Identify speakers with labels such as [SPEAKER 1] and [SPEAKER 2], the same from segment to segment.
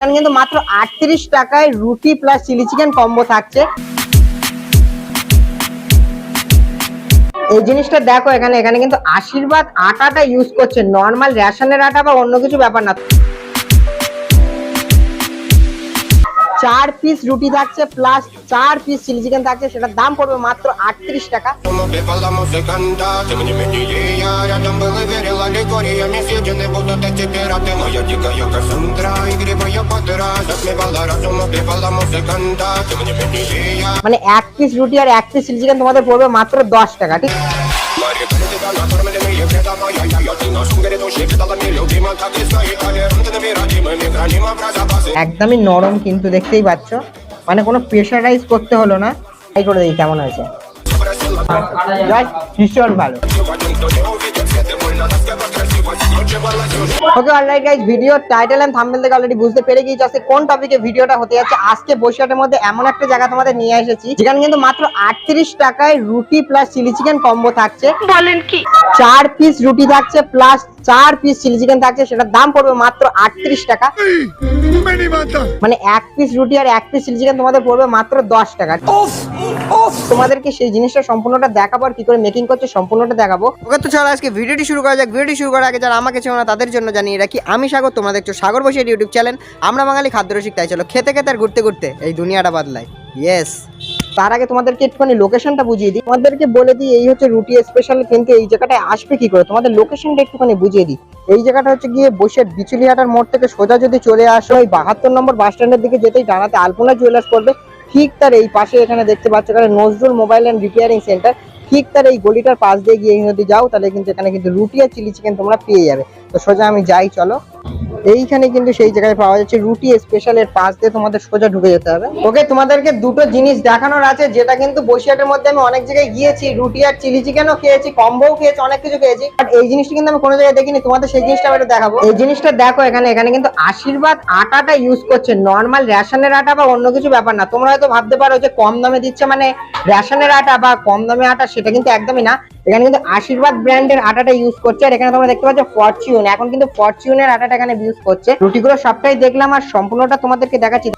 [SPEAKER 1] এখানে কিন্তু মাত্র আটত্রিশ টাকায় রুটি প্লাস চিলি চিকেন কম্বো থাকছে। এই জিনিসটা দেখো এখানে এখানে কিন্তু আশীর্বাদ আটাটা ইউজ করছে। নর্মাল রেশনের আটা বা অন্য কিছু ব্যাপার না। চার পিস রুটি থাকছে প্লাস চার পিস চিলি চিকেন থাকছে, সেটার দাম পড়বে মাত্র আটত্রিশ টাকা। মানে এক পিস রুটি আর এক পিস চিলি চিকেন তোমাদের পড়বে মাত্র দশ টাকা, ঠিক?
[SPEAKER 2] Мари, тебя накормленные предавая Я, я, ты на шунгере души Предала мне любима Так и стоит толерантными родимыми Хранимо про запасы
[SPEAKER 1] একদমই নরম কিন্তু দেখতেই পাচ্ছ মানে কোনো প্রেশারাইজ করতে হলো না ট্রাই করে দেখি কেমন হয়েছে
[SPEAKER 2] Просила
[SPEAKER 1] Just ভীষণ ভালো okay alright guys video title and thumbnail থেকে অলরেডি বুঝতে পেরে গিয়েছি আজকে কোন টপিকে ভিডিওটা হতে যাচ্ছে। আজকে বসিরহাটের মধ্যে এমন একটা জায়গা তোমাদের নিয়ে এসেছি যেখানে কিন্তু মাত্র 38 টাকায় রুটি প্লাস চিলি চিকেন কম্বো থাকছে।
[SPEAKER 3] বলেন কি?
[SPEAKER 1] চার পিস রুটি থাকছে প্লাস চার পিস চিলি চিকেন থাকছে সেটার দাম পড়বে মাত্র আটত্রিশ টাকা। মানে এক পিস রুটি আর এক পিস চিলি চিকেন তোমাদের পড়বে মাত্র দশ টাকা। তোমাদেরকে সেই জিনিসটা সম্পূর্ণটা দেখাবো আর কি করে মেকিং করছে সম্পূর্ণটা দেখাবো। ওকে তো চলো আজকে ভিডিওটি শুরু করা যাক। ভিডিওটি শুরু করার আগে যারা আমাকে চেনো না তাদের জন্য জানিয়ে রাখি আমি সাগর তোমাদের দেখছ সাগর বসে ইউটিউব চ্যানেল আমরা বাঙালি খাদ্য রসিক তাই চলো খেতে খেতে আর ঘুরতে ঘুরতে এই দুনিয়াটা বদলায় ইয়েস তার আগে তোমাদেরকে একটুখানি লোকেশনটা বুঝিয়ে দিই। তোমাদেরকে বলে দিই, এই হচ্ছে রুটি স্পেশাল কিন্তু এই জায়গাটায় আসবে কি করে? তোমাদের লোকেশনটা একটুখানি বুঝিয়ে দিই। এই জায়গাটা হচ্ছে গিয়ে বসে বিচুলিহাটার মোড় থেকে সোজা যদি চলে আসো, ওই বাহাত্তর নম্বর বাস স্ট্যান্ডের দিকে যেতেই ডানাতে আলপনা জুয়েলার্স করবে ঠিক তার এই পাশে এখানে দেখতে পাচ্ছ, এখানে Nazrul mobile and repairing centre ঠিক তার এই গলিটার পাশ দিয়ে গিয়ে যদি যাও, তাহলে কিন্তু এখানে কিন্তু রুটি আর চিলি চিকেন তোমরা পেয়ে যাবে। তো সোজা আমি যাই, চলো। এইখানে কিন্তু সেই জায়গায় পাওয়া যাচ্ছে রুটি স্পেশাল এর পাশ দিয়ে তোমাদের সোজা ঢুকে যেতে হবে। ওকে তোমাদেরকে দুটো জিনিস দেখানোর আছে, যেটা কিন্তু বসিরহাটের মধ্যে আমি অনেক জায়গায় গিয়েছি, রুটি আর চিলি চিকেনও খেয়েছি, কম্বোও খেয়েছি, অনেক কিছু খেয়েছি। বাট এই জিনিসটা কিন্তু আমি কোনো জায়গায় দেখিনি, তোমাদের সেই জিনিসটা আমি দেখাবো। এই জিনিসটা দেখো, এখানে এখানে কিন্তু আশীর্বাদ আটাটা ইউজ করছে নর্মাল রেশনের আটা বা অন্য কিছু ব্যাপার না। তোমরা হয়তো ভাবতে পারো যে কম দামে দিচ্ছে মানে রেশনের আটা বা কম দামে আটা, সেটা কিন্তু একদমই না। এখানে কিন্তু আশীর্বাদ ব্র্যান্ডের আটাটা ইউজ করছে। আর এখানে তোমরা দেখতে পাচ্ছ ফরচুন এখন কিন্তু ফরচুনের আটাটা এখানে ইউজ করছে। রুটিগুলো সবটাই দেখলাম আর সম্পূর্ণটা তোমাদেরকে দেখাচ্ছি।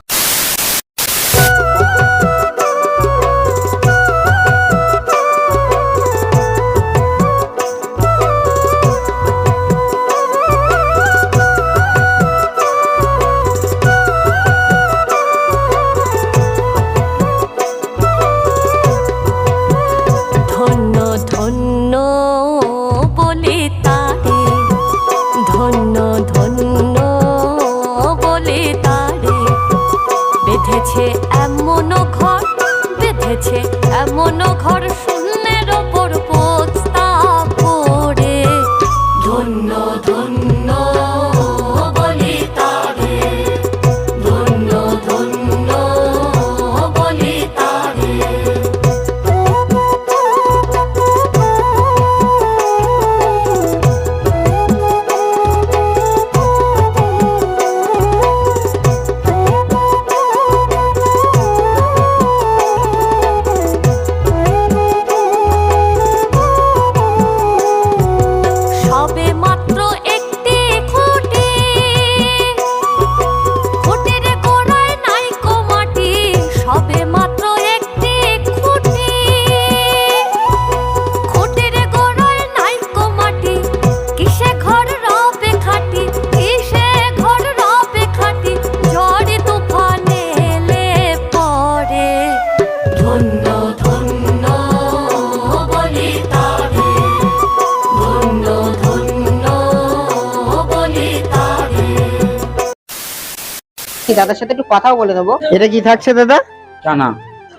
[SPEAKER 1] কি দাদার সাথে একটু কথাও বলে দেবো? এটা কি থাকছে দাদা?
[SPEAKER 4] চানা।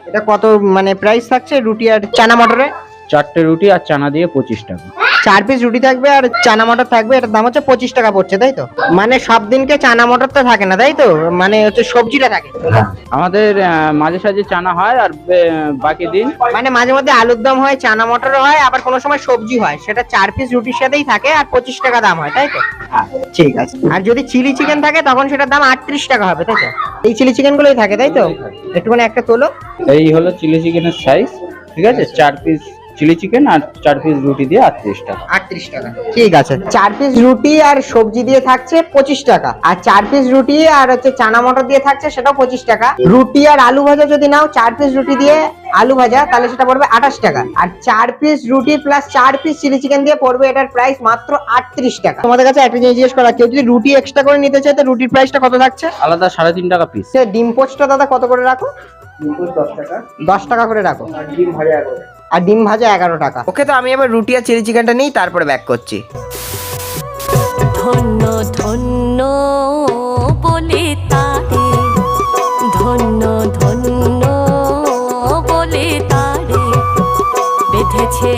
[SPEAKER 1] এটা কত মানে প্রাইস থাকছে রুটি আর চানা মটরে?
[SPEAKER 4] চারটে রুটি আর চানা দিয়ে পঁচিশ টাকা।
[SPEAKER 1] চার পিস রুটি থাকবে আর চানা মটর থাকবে এটার দাম হচ্ছে পঁচিশ টাকা পড়ছে তাই তো? মানে সব দিনকে চানা মটরটা থাকে না তাই তো? মানে হচ্ছে সবজিটা থাকে।
[SPEAKER 4] আমাদের মাঝে সাঝে চানা হয় আর বাকি দিন।
[SPEAKER 1] মানে মাঝে মধ্যে আলুর দম হয় চানা মটরও হয় আবার কোনো সময় সবজি হয়। সেটা চার পিস রুটির সাথেই থাকে আর পঁচিশ টাকা দাম হয় তাই তো? ঠিক আছে। আর যদি চিলি চিকেন থাকে তখন সেটার দাম আটত্রিশ টাকা হবে তাই তো? এই চিলি চিকেন গুলোই থাকে তাই তো? একটুখানি একটা তোলো।
[SPEAKER 4] এই হলো চিলি চিকেনের সাইজ ঠিক আছে? চার পিস চিলি চিকেন আর চার পিস রুটি দিয়ে আটত্রিশ টাকা।
[SPEAKER 1] আটত্রিশ টাকা। ঠিক আছে। চার পিস রুটি আর সবজি দিয়ে থাকছে পঁচিশ টাকা। আর চার পিস রুটি আর হচ্ছে চানা মটর দিয়ে থাকছে সেটাও পঁচিশ টাকা। রুটি আর আলু ভাজা যদি নাও চার পিস রুটি দিয়ে আলু ভাজা তাহলে সেটা পড়বে আঠাশ টাকা। আর চার পিস রুটি প্লাস চার পিস চিলি চিকেন দিয়ে পড়বে এটার প্রাইস মাত্র আটত্রিশ টাকা। তোমাদের কাছে একটা জিনিস জিজ্ঞেস করা কেউ যদি রুটি এক্সট্রা করে নিতে চায় তো রুটির প্রাইসটা কত থাকছে?
[SPEAKER 4] আলাদা সাড়ে তিন টাকা পিস
[SPEAKER 1] সে ডিম পোস্টটা দাদা কত করে রাখো? দশ টাকা। দশ টাকা করে রাখো। আর ডিম ভাজা এগারো টাকা। ওকে তো আমি এবার রুটি আর চিলি চিকেনটা নিই তারপরে ব্যাক করছি।
[SPEAKER 3] ধন্য ধন্য বলে তারে। ধন্য ধন্য বলে তারে। বেঁধেছে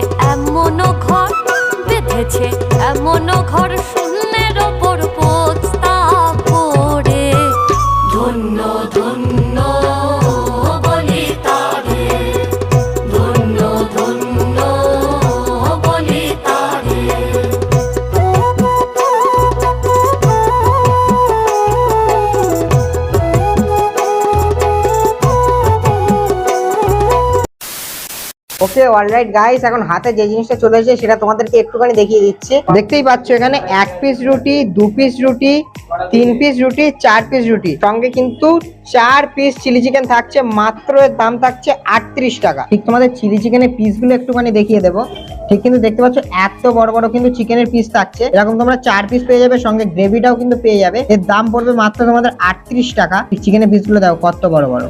[SPEAKER 1] অলরাইট গাইস এখন হাতে যে জিনিসটা চলে এসেছে সেটা তোমাদেরকে একটুখানি দেখিয়ে দিচ্ছি। দেখতেই পাচ্ছ এখানে এক পিস রুটি, দু পিস রুটি, তিন পিস রুটি, চার পিস রুটি। সঙ্গে কিন্তু চার পিস চিলি চিকেন থাকছে, মাত্র এর দাম থাকছে আটত্রিশ টাকা। ঠিক তোমাদের চিলি চিকেনের পিসগুলো একটুখানি দেখিয়ে দেবো। ঠিক কিন্তু দেখতে পাচ্ছ এত বড় বড় কিন্তু চিকেনের পিস থাকছে। এরকম তোমরা চার পিস পেয়ে যাবে, সঙ্গে গ্রেভিটাও কিন্তু পেয়ে যাবে। এর দাম পড়বে মাত্র তোমাদের আটত্রিশ টাকা। চিকেনের পিসগুলো দেখো কত বড় বড়।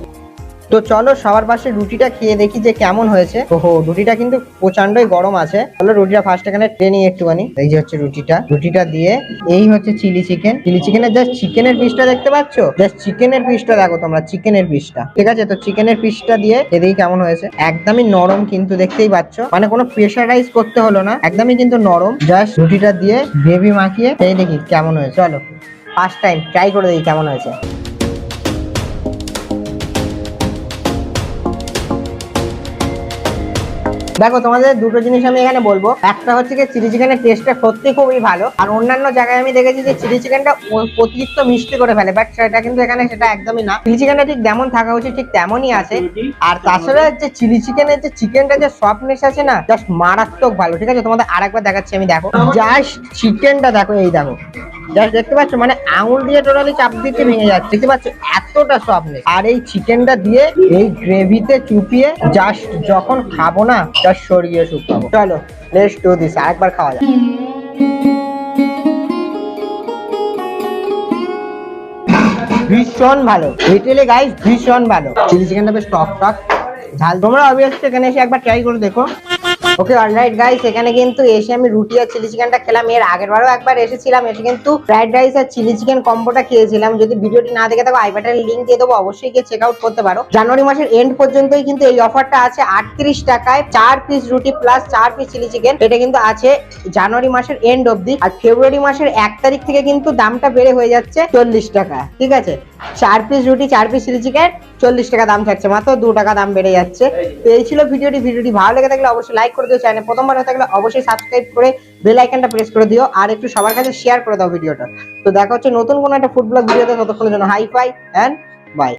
[SPEAKER 1] তো চলো সবার পাশে রুটিটা খেয়ে দেখি যে কেমন হয়েছে। ওহো, রুটিটা কিন্তু প্রচন্ডই গরম আছে। চলো রুটিটা ফার্স্ট এখানে ট্রেনিং একটুখানি। এই যে হচ্ছে রুটিটা। রুটিটা দিয়ে এই হচ্ছে চিলি চিকেন। চিলি চিকেনের জাস্ট চিকেনের পিসটা দেখতে পাচ্ছ? জাস্ট চিকেনের পিসটা দেখো তোমরা, চিকেনের পিসটা ঠিক আছে? তো চিকেনের পিসটা দিয়ে এদিকে কেমন হয়েছে? একদমই নরম কিন্তু দেখতেই পাচ্ছ। মানে কোনো প্রেশারাইজ করতে হলো না। একদমই কিন্তু নরম। জাস্ট রুটিটা দিয়ে গ্রেভি মাখিয়ে এই দেখি কেমন হয়েছে। চলো ফার্স্ট টাইম ট্রাই করে দেখি কেমন হয়েছে। দেখো তোমাদের দুটো জিনিস আমি এখানে বলব। একটা হচ্ছে কি চিলি চিকেনের টেস্টটা সত্যি খুবই ভালো আর অন্যান্য জায়গায় আমি দেখেছি যে চিলি চিকেনটা অতিরিক্ত মিষ্টি করে ফেলে বাট সেটা কিন্তু এখানে সেটা একদমই না। চিলি চিকেনটা ঠিক যেমন থাকা উচিত ঠিক তেমনই আছে। আর তাছাড়া যে চিলি চিকেনের যে চিকেনটা যে সফটনেস আছে না জাস্ট মারাত্মক ভালো ঠিক আছে? তোমাদের আরেকবার দেখাচ্ছি আমি দেখো। জাস্ট চিকেনটা দেখো এই দেখো। জাস্ট দেখতে পাচ্ছ মানে আঙুল দিয়ে টোটালি চাপ দিতে ভেঙে যাচ্ছে। দেখতে পাচ্ছ, এতটা সফটনেস আর এই চিকেনটা দিয়ে এই গ্রেভিতে চুপিয়ে জাস্ট যখন খাব না জাস্ট সরিয়ে শুকাবো। চলো লেটস ডু দিস আরেকবার খাওয়া যাক। ভীষণ ভালো। লিটারালি গাইস ভীষণ ভালো। চিলি চিকেনটা বেশ টক টক ঝাল, তোমরা অবভিয়াসলি এখানে এসে একবার ট্রাই করে দেখো। ওকে অলরাইট গাইস এখানে কিন্তু এসে আমি রুটি আর চিলি চিকেনটা খেলাম। এর আগের বারও একবার এসেছিলাম। এসে কিন্তু ফ্রাইড রাইস আর চিলি চিকেন কম্বোটা খেয়েছিলাম। যদি ভিডিওটি না দেখে থাকো আই বাটনের লিঙ্ক দিয়ে দেবো। অবশ্যই গিয়ে চেক আউট করতে পারো। জানুয়ারি মাসের এন্ড পর্যন্তই কিন্তু এই অফারটা আছে আটত্রিশ টাকায়। চার পিস রুটি প্লাস চার পিস চিলি চিকেন এটা কিন্তু আছে জানুয়ারি মাসের এন্ড অবধি। আর ফেব্রুয়ারি মাসের এক তারিখ থেকে কিন্তু দামটা বেড়ে হয়ে যাচ্ছে চল্লিশ টাকা ঠিক আছে? চার পিস রুটি, চার পিস চিলি চিকেন চল্লিশ টাকা দাম থাকছে মাত্র দু টাকা দাম বেড়ে যাচ্ছে। তো এই ছিল ভিডিওটি ভিডিওটি ভালো লেগে থাকলে অবশ্যই লাইক করে দিও চ্যানেল প্রথমবার হয়ে থাকলে অবশ্যই সাবস্ক্রাইব করে বেল আইকনটা প্রেস করে দিও আর একটু সবার কাছে শেয়ার করে দাও ভিডিওটা। তো দেখা হচ্ছে নতুন কোনো একটা ফুড ব্লগ ভিডিওতে ততক্ষণের জন্য হাই ফাই অ্যান্ড